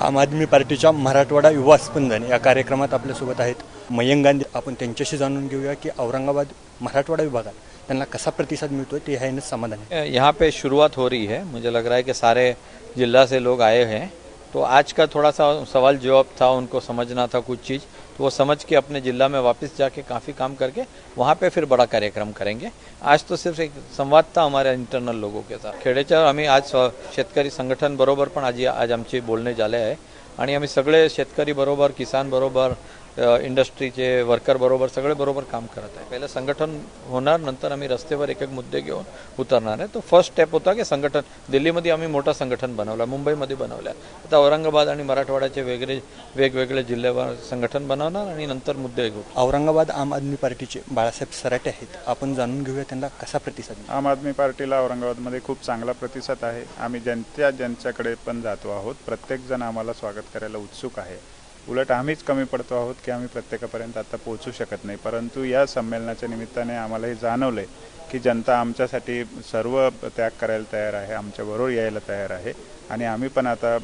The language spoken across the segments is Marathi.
आम आदमी पार्टीच्या मराठवाडा युवा स्पंदन या कार्यक्रमात आपल्यासोबत आहेत. मयंक गांधी आपण त्यांच्याशी जाणून घेऊया की औरंगाबाद मराठवाडा विभागात त्यांना कसा प्रतिसाद मिळतो ते ह्यानं समाधान यहाँ पे शुरुआत हो रही है. मुझे लग रहा है कि सारे जिला से लोग आए हैं. तो आज का थोड़ा सा सवाल जवाब था उनको समझना था कुछ चीज़. वो समझ के अपने जिला में वापस जाके काफ़ी काम करके वहाँ पे फिर बड़ा कार्यक्रम करेंगे। आज तो सिर्फ़ एक संवाद था हमारे इंटरनल लोगों के साथ। खेडेच्या आम्ही आज शेतकरी संघटन बरोबर पण आज आज आमचे बोलणे झाले आहे। आणि आम्ही सगळे शेतकरी बरोबर, किसान बरोबर इंडस्ट्रीचे वर्कर बरोबर सगळे बरोबर काम करत आहे. पहिलं संघटन होणार नंतर आम्ही रस्त्यावर एक एक मुद्दे घेऊन उतरणार आहे. तो फर्स्ट स्टेप होता की संघटन. दिल्लीमध्ये आम्ही मोठं संघटन बनवलं मुंबईमध्ये बनवलं. आता औरंगाबाद आणि मराठवाड्याचे वेगळे वेगवेगळे जिल्ह्यावर संघटन बनवणार आणि नंतर मुद्दे घेऊ. औरंगाबाद आम आदमी पार्टीचे बाळासाहेब सराटे आहेत. आपण जाणून घेऊया त्यांना कसा प्रतिसाद मिळतो. आम आदमी पार्टीला औरंगाबादमध्ये खूप चांगला प्रतिसाद आहे. आम्ही ज्यांच्या ज्यांच्याकडे पण जातो आहोत प्रत्येकजण आम्हाला स्वागत करायला उत्सुक आहे. उलट आम्हीच कमी पडतो आहोत की आम्ही प्रत्येकापर्यंत आता पोहोचू शकत नाही. परंतु या संमेलनाच्या निमित्ताने आम्हाला हे जाणवलं की जनता आमच्यासाठी सर्व त्याग करायला तयार आहे आमच्याबरोबर यायला तयार आहे. आणि आम्ही पण आता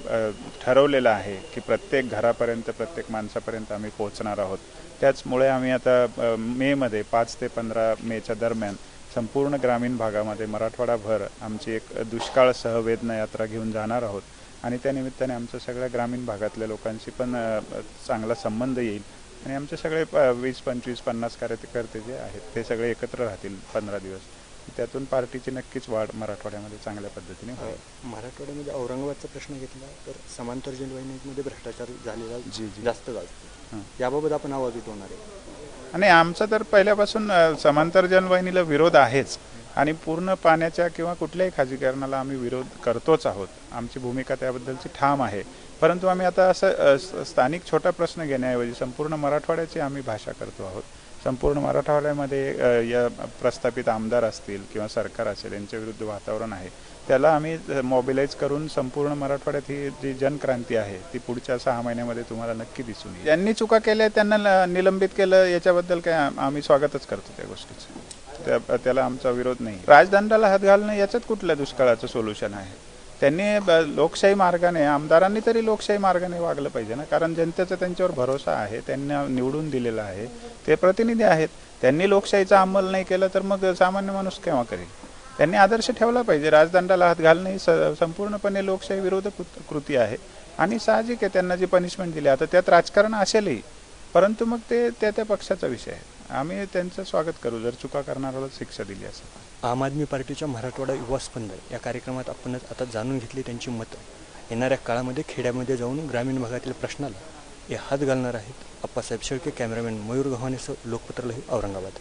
ठरवलेलं आहे की प्रत्येक घरापर्यंत प्रत्येक माणसापर्यंत आम्ही पोहोचणार आहोत. त्याचमुळे आम्ही आता मेमध्ये पाच ते पंधरा मेच्या दरम्यान संपूर्ण ग्रामीण भागामध्ये मराठवाडाभर आमची एक दुष्काळ सहवेदना यात्रा घेऊन जाणार आहोत. आणि त्या निमित्ताने आमच्या सगळ्या ग्रामीण भागातल्या लोकांशी पण चांगला संबंध येईल. आणि आमचे सगळे प- वीस पंचवीस पन्नास कार्यकर्ते जे आहेत ते सगळे एकत्र राहतील पंधरा दिवस. त्यातून पार्टीची नक्कीच वाढ मराठवाड्यामध्ये चांगल्या पद्धतीने होईल. मराठवाड्यामध्ये औरंगाबादचा प्रश्न घेतला तर समांतर जलवाहिनीमध्ये भ्रष्टाचार झालेला जी, जी. जास्त. याबाबत आपण आवाज उठवणार आहे. आणि आमचा तर पहिल्यापासून समांतर जलवाहिनीला विरोध आहेच. आणि पूर्ण पाण्याच्या किंवा कुठल्याही खाजगीकरणाला आम्ही विरोध करतोच आहोत. आमची भूमिका त्याबद्दलची ठाम आहे. परंतु आम्ही आता असं स्थानिक छोटा प्रश्न घेण्याऐवजी संपूर्ण मराठवाड्याची आम्ही भाषा करतो आहोत. संपूर्ण मराठवाड्यामध्ये या प्रस्थापित आमदार असतील किंवा सरकार असेल यांच्या विरुद्ध वातावरण आहे. त्याला आम्ही मॉबिलाईज करून संपूर्ण मराठवाड्यात ही जी जनक्रांती आहे ती पुढच्या सहा महिन्यामध्ये तुम्हाला नक्की दिसून येईल. ज्यांनी चुका केल्या त्यांना निलंबित केलं याच्याबद्दल काय आम्ही स्वागतच करतो त्या गोष्टीचं. त्या त्याला आमचा विरोध नाही. राजदंडाला हात घालणं याच्यात कुठल्या दुष्काळाचं सोल्युशन आहे? त्यांनी ब- लोकशाही मार्गाने आमदारांनी तरी लोकशाही मार्गाने वागलं पाहिजे ना? कारण जनतेचा त्यांच्यावर भरोसा आहे त्यांना निवडून दिलेला आहे ते प्रतिनिधी आहेत. त्यांनी लोकशाहीचा अंमल नाही केलं तर मग सामान्य माणूस केव्हा करेल? त्यांनी आदर्श ठेवला पाहिजे. राजदंडाला हात घालणं ही स- संपूर्णपणे लोकशाही विरोध कृती आहे. आणि साहजिक आहे त्यांना जी पनिशमेंट दिली. आता त्यात राजकारण असेलही. परंतु मग ते त्या त्या पक्षाचा विषय आहे. आम्ही त्यांचं स्वागत करू. जर चुका करणाऱ्याला शिक्षा दिली असेल. आम आदमी पार्टीच्या मराठवाडा युवा स्पंदन या कार्यक्रमात आपण आता जाणून घेतली त्यांची मतं. येणाऱ्या काळामध्ये खेड्यामध्ये जाऊन ग्रामीण भागातील प्रश्नाला हे हात घालणार आहेत अप्पासाहेब शेळके कॅमेरामॅन मयूर गव्हाणेसह लोकपत्र लही औरंगाबाद.